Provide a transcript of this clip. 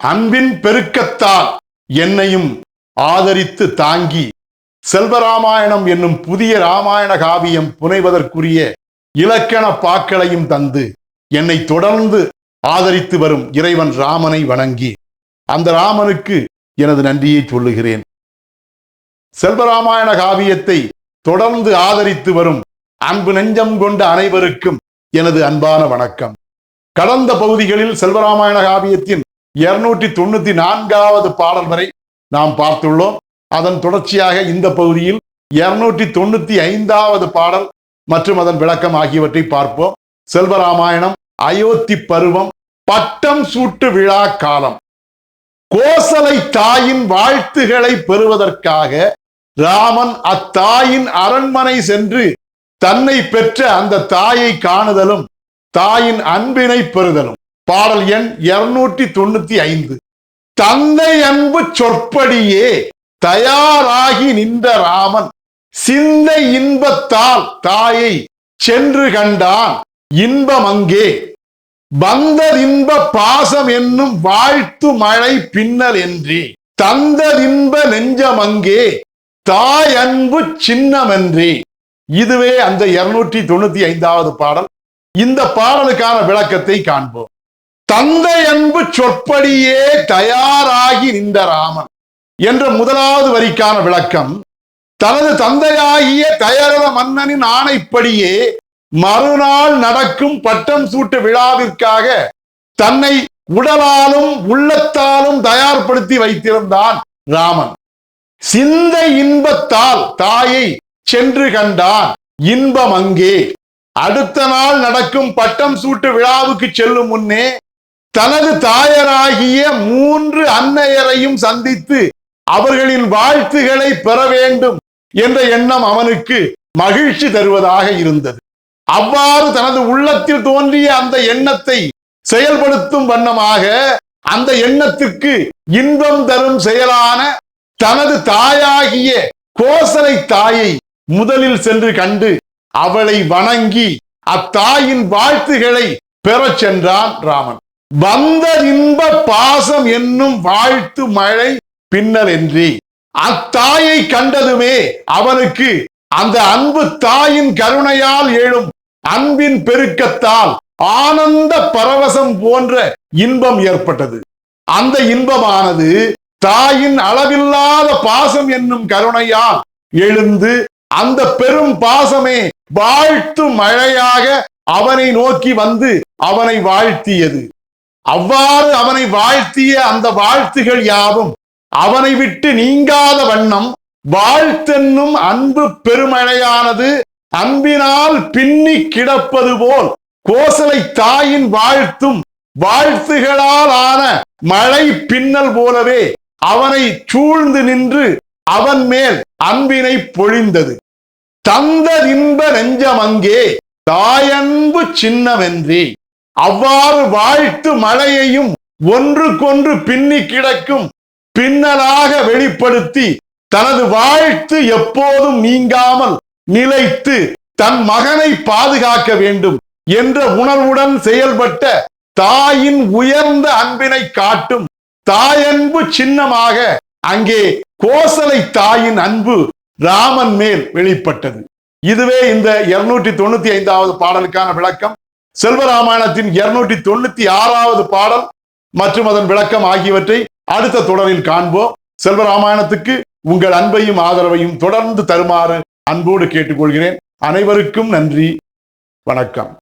அன்பின் பெருக்கத்தால் என்னையும் ஆதரித்து தாங்கி செல்வராமாயணம் என்னும் புதிய ராமாயண காவியம் புனைவதற்குரிய இலக்கண பாக்களையும் தந்து என்னை தொடர்ந்து ஆதரித்து வரும் இறைவன் ராமனை வணங்கி அந்த ராமனுக்கு எனது நன்றியை சொல்லுகிறேன். செல்வராமாயண காவியத்தை தொடர்ந்து ஆதரித்து வரும் அன்பு நெஞ்சம் கொண்ட அனைவருக்கும் எனது அன்பான வணக்கம். கடந்த பகுதிகளில் செல்வராமாயண காவியத்தின் இருநூற்றி தொண்ணூத்தி நான்காவது பாடல் வரை நாம் பார்த்துள்ளோம். அதன் தொடர்ச்சியாக இந்த பகுதியில் இருநூற்றி தொண்ணூத்தி ஐந்தாவது பாடல் மற்றும் அதன் விளக்கம் ஆகியவற்றை பார்ப்போம். செல்வராமாயணம் அயோத்தி பருவம் பட்டம் சூட்டு விழா காலம். கோசலை தாயின் வாழ்த்துகளை பெறுவதற்காக ராமன் அத்தாயின் அரண்மனை சென்று தன்னை பெற்ற அந்த தாயை காணுதலும் தாயின் அன்பினை பெறுதலும். பாடல் எண் இருநூற்றி தொண்ணூத்தி ஐந்து. தந்தை அன்பு சொற்படியே தயாராகி நின்ற ராமன் சிந்தை இன்பத்தால் தாயை சென்று கண்டான் இன்பம் அங்கே. வந்ததின்ப பாசம் என்னும் வாழ்த்து மழை பின்னல் என்றே. தந்ததின்ப நெஞ்சம் அங்கே தாய் அன்பு சின்னமென்றே இதுவே அந்த இருநூற்றி தொண்ணூத்தி ஐந்தாவது பாடல். இந்த பாடலுக்கான விளக்கத்தை காண்போம். தந்தை அன்பு சொற்படியே தயாராகி நின்ற ராமன் என்ற முதலாவது வரிக்கான விளக்கம் தனது தந்தையாகிய தயரத மன்னனின் ஆணைப்படியே மறுநாள் நடக்கும் பட்டம் சூட்டு விழாவிற்காக தன்னை உடலாலும் உள்ளத்தாலும் தயார்படுத்தி வைத்திருந்தான் ராமன். சிந்தை இன்பத்தால் தாயை சென்று கண்டான் இன்பம் அங்கே. அடுத்த நாள் நடக்கும் பட்டம் சூட்டு விழாவுக்கு செல்லும் முன்னே தனது தாயராகிய மூன்று அன்னையரையும் சந்தித்து அவர்களின் வாழ்த்துகளை பெற வேண்டும் என்ற எண்ணம் அவனுக்கு மகிழ்ச்சி தருவதாக இருந்தது. அவ்வாறு தனது உள்ளத்தில் தோன்றிய அந்த எண்ணத்தை செயல்படுத்தும் வண்ணமாக அந்த எண்ணத்திற்கு இன்பம் தரும் செயலான தனது தாயாகிய கோசலை தாயை முதலில் சென்று கண்டு அவளை வணங்கி அத்தாயின் வாழ்த்துகளை பெறச் சென்றான் ராமன். வந்த இன்ப பாசம் என்னும் வாழ்த்து மழை பின்னல் என்றே அத்தாயை கண்டதுமே அவனுக்கு அந்த அன்பு தாயின் கருணையால் எழும் அன்பின் பெருக்கத்தால் ஆனந்த பரவசம் போன்ற இன்பம் ஏற்பட்டது. அந்த இன்பமானது தாயின் அளவில்லாத பாசம் என்னும் கருணையால் எழுந்து அந்த பெரும் பாசமே வாழ்த்து மழையாக அவனை நோக்கி வந்து அவனை வாழ்த்தியது. அவ்வாறு அவனை வாழ்த்திய அந்த வாழ்த்துகள் யாவும் அவனை விட்டு நீங்காத வண்ணம் வாழ்த்தென்னும் அன்பு பெருமழையானது அன்பினால் பின்னி கிடப்பது போல் கோசலை தாயின் வாழ்த்தும் வாழ்த்துகளால் ஆன மழை பின்னல் போலவே அவனை சூழ்ந்து நின்று அவன் மேல் அன்பினை பொழிந்தது. தந்த இன்ப நெஞ்சம் அங்கே தாயன்பு சின்னவென்றே அவ்வாறு வாழ்த்து மழையையும் ஒன்றுக்கொன்று பின்னி கிடக்கும் பின்னலாக வெளிப்படுத்தி தனது வாழ்த்து எப்போதும் நீங்காமல் நிலைத்து தன் மகனை பாதுகாக்க வேண்டும் என்ற உணர்வுடன் செயல்பட்ட தாயின் உயர்ந்த அன்பினை காட்டும் தாயன்பு சின்னமாக அங்கே கோசலை தாயின் அன்பு ராமன் மேல் வெளிப்பட்டது. இதுவே இந்த இருநூற்றி தொண்ணூத்தி ஐந்தாவது பாடலுக்கான விளக்கம். செல்வராமாயணத்தின் இருநூற்றி தொண்ணூத்தி ஆறாவது பாடல் மற்றும் அதன் விளக்கம் ஆகியவற்றை அடுத்த தொடரில் காண்போம். செல்வராமாயணத்துக்கு உங்கள் அன்பையும் ஆதரவையும் தொடர்ந்து தருமாறு அன்போடு கேட்டுக்கொள்கிறேன். அனைவருக்கும் நன்றி. வணக்கம்.